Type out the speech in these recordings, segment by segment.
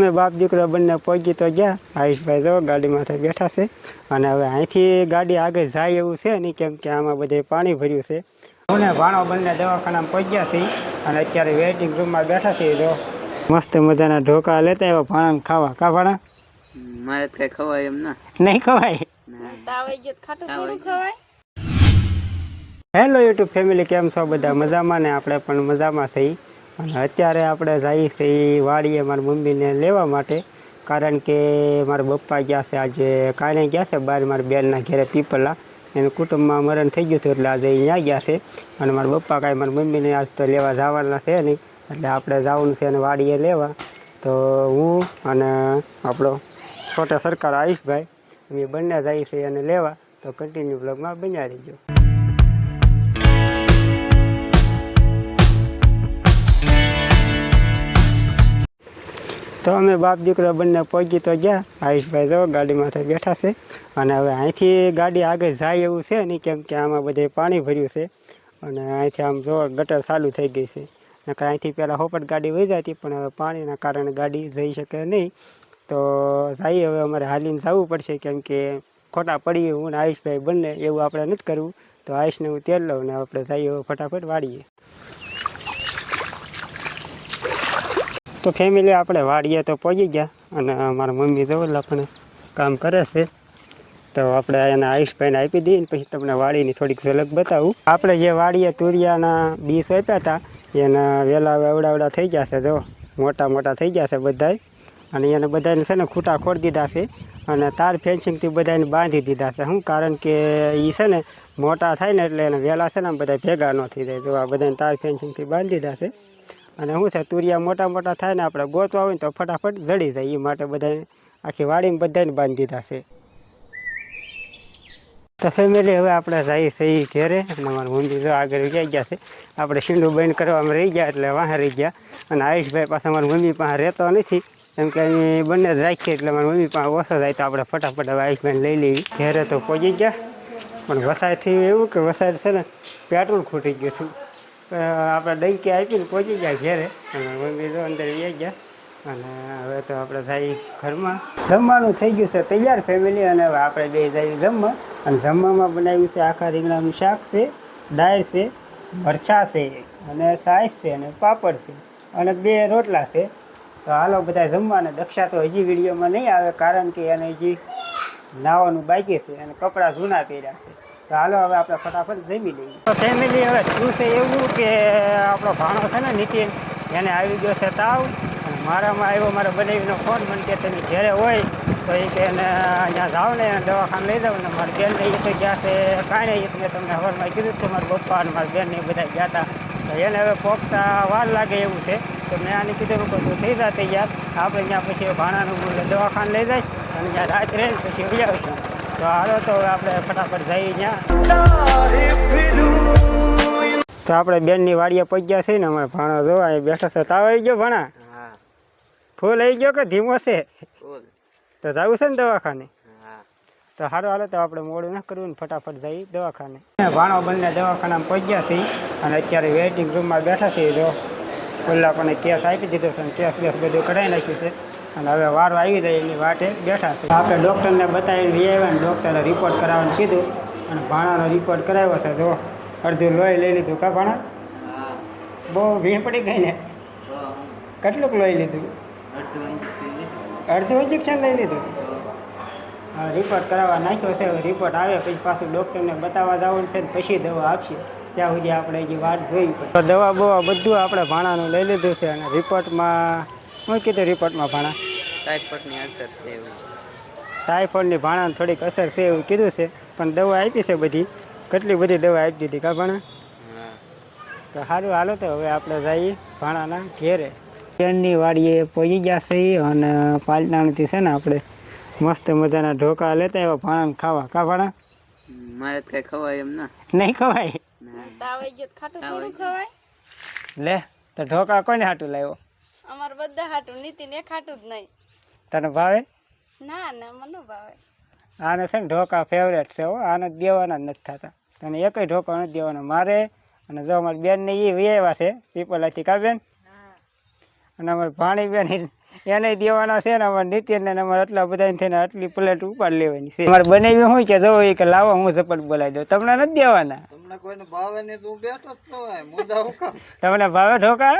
અમે બાપ દીકરો બંને પહોંચી તો ગયા. આયુષભાઈ જો માથે બેઠા છે. અને હવે અહીંથી ગાડી આગળ જાય એવું છે નહીં કેમ કે આમાં બધે પાણી ભર્યું છે. હું ભાણો બંને દવાખાનામાં પહોંચ્યા છે અને અત્યારે વેઇટિંગ રૂમમાં બેઠા છે જો મસ્ત મજાના ઢોકા લેતા એવા ભાણા ખાવા. કા ભાણા? મારે કઈ ખવાય એમ ના. નહીં ખવાય. હેલો યુટ્યુબ ફેમિલી કેમ છો બધા? મજામાં ને? આપણે પણ મજામાં છીએ. અને અત્યારે આપણે જઈએ છીએ વાડીએ મારી મમ્મીને લેવા માટે. કારણ કે મારા પપ્પા ગયા છે આજે, કાણે ગયા છે બહાર મારા બેનના ઘેરે પીપલા એનું કુટુંબમાં મરણ થઈ ગયું હતું એટલે આજે અહીંયા ગયા છે. અને મારા પપ્પા કાંઈ મારી મમ્મીને આજ તો લેવા જવાના છે નહીં. એટલે આપણે જવાનું છે અને વાડીએ લેવા. તો હું અને આપણો છોટા સરકાર આયુષભાઈ, અમે બંને જઈએ છીએ અને લેવા. તો કન્ટિન્યુ બ્લોગમાં બન્યા રહીજો. તો અમે બાપ દીકરો બંને પહોંચી તો ગયા. આયુષભાઈ જો ગાડીમાંથી બેઠા છે. અને હવે અહીંથી ગાડી આગળ જાય એવું છે નહીં કેમ કે આમાં બધે પાણી ભર્યું છે. અને અહીંથી આમ જો ગટર ચાલુ થઈ ગઈ છે. નકર અહીંથી પહેલાં હોપટ ગાડી વહી જતી, પણ હવે પાણીના કારણે ગાડી જઈ શકે નહીં. તો જઈએ હવે અમારે હાલીને જવું પડશે કેમ કે ખોટા પડીએ હું ને આયુષભાઈ બંને, એવું આપણે નથી કરવું. તો આયુષને હું તેલ લઉં ને આપણે જઈએ ફટાફટ વાળીએ. તો ફેમિલી આપણે વાડીએ તો પહોંચી ગયા અને મારા મમ્મી જવલ આપણે કામ કરે છે. તો આપણે એને આયુષભાઈને આપી દઈએ પછી તમને વાડીની થોડીક ઝલક બતાવું. આપણે જે વાડીએ તુરિયાના બી સોંપ્યા હતા, એના વેલા અવડાવડા થઈ ગયા છે જો. મોટા મોટા થઈ ગયા છે બધાય. અને એને બધાને છે ને ખૂટા ખોડી દીધા છે અને તાર ફેન્સિંગથી બધાને બાંધી દીધા છે. શું કારણ કે એ છે ને મોટા થાય ને એટલે એને વેલા છે ને બધા ભેગા ન થઈ જાય. તો આ બધાને તાર ફેન્સિંગથી બાંધી દીધા છે. અને શું છે તુરિયા મોટા મોટા થાય ને આપણે ગોતવા હોય ને તો ફટાફટ જડી જાય એ માટે બધાને આખી વાડીમાં બધાને બાંધી દીધા છે. તો ફેમિલી હવે આપણે જઈએ છીએ ઘેરે. અને મારા મમ્મી જો આગળ ગયા ગયા છે. આપણે શીંડું બંધ કરવામાં રહી ગયા એટલે વાહ રહી ગયા. અને આયુષભાઈ પાસે મારી મમ્મી પાસે રહેતો નથી. કેમ કે અહીં બંને જ રાખીએ એટલે મારી મમ્મી પાસે ઓછો જાય તો આપણે ફટાફટ હવે આયુષભાઈને લઈ લેવી ઘેરે તો પહોંચી ગયા. પણ વસાયથી એવું કે વસાય છે ને, પેટ્રોલ ખૂટી ગયું હતું આપણે ડંકી આપીને પહોંચી ગયા ઘેરે. અને મમ્મી અંદર વહી ગયા. અને હવે તો આપણે થાય ઘરમાં. જમવાનું થઈ ગયું છે તૈયાર ફેમિલી અને હવે આપણે બે જઈએ જમવા. અને જમવામાં બનાવ્યું છે આખા રીંગણાનું શાક છે, દાળ છે, મરચા છે, અને સાઈઝ છે, અને પાપડ છે, અને બે રોટલા છે. તો હાલો બધા જમવાને. દક્ષા તો હજી વિડીયોમાં નહીં આવે, કારણ કે એને હજી નાવાનું બાકી છે અને કપડાં જૂના પહેર્યા છે. તો હાલો, હવે આપણે ફટાફટ જમી લઈએ. ફેમિલી હવે શું છે એવું કે આપણો ભાણો છે ને નીતિન, એને આવી ગયો છે તાવ, અને મારામાં આવ્યો, મારા બનાવીનો ફોન મને કે તમે ઘેરે હોય, તો એ કે એને અહીંયા જાઓ ને એને દવાખાને લઈ જાઓ. ને મારી બેનને એ તો ગયા છે, કાંઈ નહીં મેં તમને હવારમાં કીધું હતું મારા પપ્પા અને મારા બેનને એ બધા ગયા હતા તો એને હવે પોખતા વાર લાગે એવું છે. તો મેં આને કીધું કે તું થઈ જા તૈયાર. આપણે ત્યાં પછી ભાણાનું દવાખાને લઈ જાય અને ત્યાં રાત રહે પછી વહી આવશું. તો હાલો તો આપણે ફટાફટ જઈ ત્યાં. તો આપણે બેનની વાડીએ પહોંચ્યા છે ને અમારે ભાણો જો અહીં બેઠો છે. તાવ આવી ગયો ભાણા? ફૂલ આવી ગયો કે ધીમો છે? તો જવું છે ને દવાખાને? તો સારું હાલો તો આપણે મોડું ના કરવું ને ફટાફટ જઈ દવાખાને. ભાણો બંને દવાખાનામાં પહોંચ્યા છીએ અને અત્યારે વેઇટિંગ રૂમમાં બેઠા છીએ જો. પેલા પણ કેસ આપી દીધો છે કેસ બેસ બધું કઢાઈ નાખ્યું છે. અને હવે વારો આવી જાય એની વાટે બેઠા છે. આપણે ડૉક્ટરને બતાવીને લઈ આવ્યા અને ડૉક્ટરે રિપોર્ટ કરાવવાનું કીધું અને ભાણાનો રિપોર્ટ કરાવ્યો છે. જો અડધું લોહી લઈ લીધું કા ભાણા? બહુ ભીહ પડી ગઈ ને. કેટલુંક લોહી લીધું? અડધું ઇન્જેક્શન લઈ લીધું? રિપોર્ટ કરાવવા નાખ્યો છે. હવે રિપોર્ટ આવે પછી પાછું ડૉક્ટરને બતાવવા જવાનું છે ને પછી દવા આપશે. ત્યાં સુધી આપણે હજી વાટ જોઈ દવા બવા બધું આપણે ભાણાનું લઈ લીધું છે અને રિપોર્ટમાં શું કીધું રિપોર્ટમાં ભાણા? ટાઈફોઈડની અસર છે એવું. ટાઇફોઇડની ભાણાને થોડીક અસર છે એવું કીધું છે પણ દવા આપી છે બધી. કેટલી બધી દવા આપી દીધી કા ભાણા? તો સારું હાલો તો હવે આપણે જઈએ ભાણાના ઘેરે. ટ્રેનની વાડીએ પહોંચી ગયા છે અને પાલતાણથી છે ને આપણે મસ્ત મજાના ઢોકા લેતા એવા ભાણાને ખાવા. કા ભાણા? મારે કઈ ખવાય એમ ના. નહીં ખવાય? ના. તાવાઈ ગયો તો ખાટું થોડું ખવાય. લે તો ઢોકા કોને હાટું લાવ્યો? અમાર બધા હાટું નીતિન એક હાટું જ નહીં. તને ભાવે? ના ના મને ભાવે. આને છે ને ઢોકા ફેવરેટ છે હો આને દેવાના જ નથી થતા. તને એકય ઢોકા નથી દેવાના. મારે અને જો અમારી બેનને એ વ્યાવ્યા છે પીપલાથી કાબેન અને અમારી ભાણી બેન એને દેવાના છે ને અમારે નિત્યન ને અમારે આટલા બધા થઈને આટલી પ્લેટ ઉપાડ લેવાની છે. અમારે બનાવી હોય કે જો એ કે લાવો હું ઝપટ બોલાવી દઉં. તમને નથી દેવાના? તમને ભાવે ઢોકા?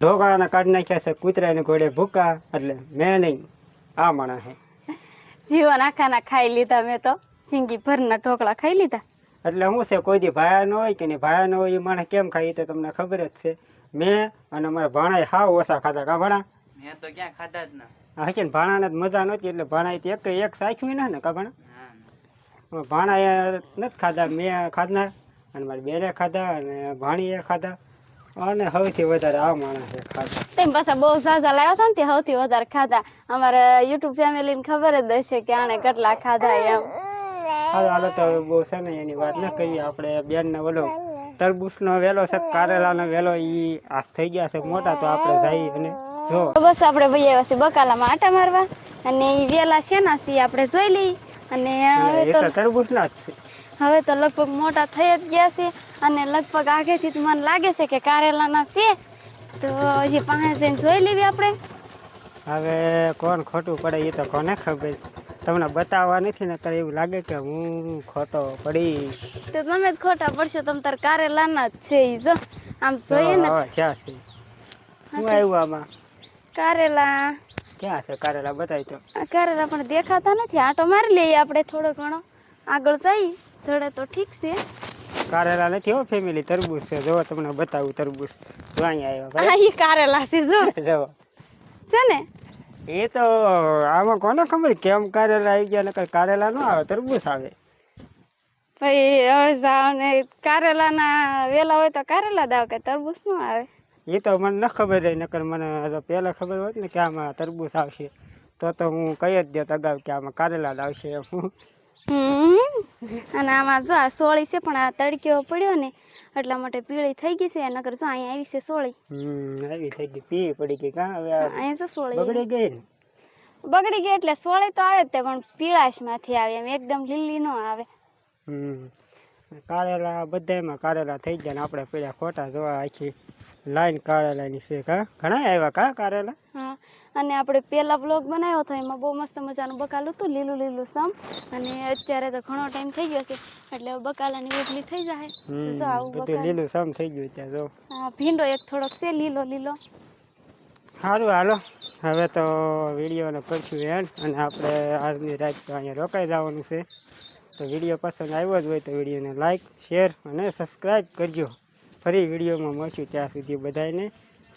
ઢોકા કાઢી નાખ્યા છે કૂતરાને ઘોડે ભૂકા. એટલે મેં નહીં આ માણસ. છે જીવન આખાના ખાઈ લીધા મેં તો. સિંગી ભરના ઢોકળા ખાઈ લીધા. એટલે શું છે કોઈ દી ભાયા ન હોય કે નહીં ભાયા ન હોય એ માણસ કેમ ખાય એ તો તમને ખબર જ છે. મેં અને અમારા ભાણાએ હાવ ઓછા ખાધા કા ભાણા? મેં તો ક્યાં ખાધા જ ના. હા કે ભાણાને જ મજા નહોતી એટલે ભાણાએ એક એક સાખ્યું ના ને કા ભાણા. ભાણાએ નથી ખાધા મેં ખાધના અને મારી બેરે ખાધા અને ભાણીએ ખાધા. અને સૌથી વધારે આ માણસે ખાધા. તેમ પાછા બહુ ઝાઝા લાવ્યા હતા ને તે સૌથી વધારે ખાધા. અમારે યુટ્યુબ ફેમિલીને ખબર જ હશે કે આણે કેટલા ખાધા એમ. હાલો હાલો તો હવે બહુ છે ને એની વાત ન કરીએ આપણે બેનને ઓલો તરબૂચનો વેલો છે કારેલાનો વેલો ઈ આ થઈ ગયા છે મોટા તો આપણે જઈ અને જો. બસ આપણે ભાઈ આવ્યા છીએ બકાલામાં આટા મારવા અને ઈ વેલા છે ને સી આપણે જોઈ લઈ. અને હવે તો તરબૂચના જ છે. હવે તો લગભગ મોટા થઈ જ ગયા છે અને લગભગ આગળથી જ મને લાગે છે કે કારેલાના છે. તો હજી પાસે જઈને જોઈ લેવી આપણે. હવે કોણ ખોટું પડે એ તો કોને ખબર? તમને બતાવવા નથી ને કરે એવું લાગે કે હું ખોટો પડીશ. તો તમે જ ખોટા પડશો તમ તાર કારેલાના જ છે ઈ જો. આમ જોઈએ ને. ક્યાં છે? હું આવ્યું આમાં? કારેલા. ક્યાં છે કારેલા બતાવી તો. કારેલા પણ દેખાતા નથી. આટો મારી લઈએ આપણે થોડો ઘણો. આગળ જઈ જડે તો ઠીક છે. કારેલા નથી હો ફેમિલી તરબૂચ છે. જો તમને બતાવું તરબૂચ. જો અહીંયા આવ્યા આ ઈ કારેલા છે જો. જો છે ને? એ તો આમાં કોને ખબર કેમ કારેલા આવી ગયા નકર કારેલા નો આવે તરબૂચ આવે. ભાઈ હવે જાવ ને કારેલાના વેલા હોય તો કારેલા દાવ કે તરબૂચ નો આવે. એ તો મને ન ખબર રહી નકર મને જો પહેલાં ખબર હોત ને કે આમાં તરબૂચ આવશે. તો તો હું કહી જ દેત અગાઉ કે આમાં કારેલા જ આવશે હમ અને આમાં જો આ સોળી છે પણ આ તડક્યો પડ્યો ને એટલા માટે પીળી થઈ ગઈ છે નકર જો અહીંયા આવી છે સોળી. આવી થઈ ગઈ પી પડી ગઈ કાં હવે અહીંયા તો સોળી બગડી ગઈ ને? બગડી ગઈ એટલે સોળી તો આવે જ તે પણ પીળાશમાંથી આવે એમ એકદમ લીલી ન આવે. હમ કારેલા બધામાં કારેલા થઈ ગયા ને આપણે પેલા ખોટા જોવા આખી લાઈન કારેલાની છે કા? ઘણા આવ્યા કા કારેલા? હા અને આપણે પહેલા બ્લોગ બનાવ્યો હતો એમાં બહુ મસ્ત મજાનું બકાલું હતું લીલું લીલું સમ. અને અત્યારે તો ઘણો ટાઈમ થઈ ગયો છે એટલે બકાલાની રોટલી થઈ જાય તો આવું બધું લીલું સમ થઈ ગયું છે જો. હા, ભીંડો એક થોડોક છે લીલો લીલો. સારું હાલો. હવે તો વિડીયોને કરશું એન્ડ અને આપણે આજની રાત તો અહીંયા રોકાઈ જવાનું છે. તો વીડિયો પસંદ આવ્યો જ હોય તો વિડીયોને લાઇક શેર અને સબસ્ક્રાઈબ કરજો. ફરી વિડીયોમાં મળશું ત્યાં સુધી બધાને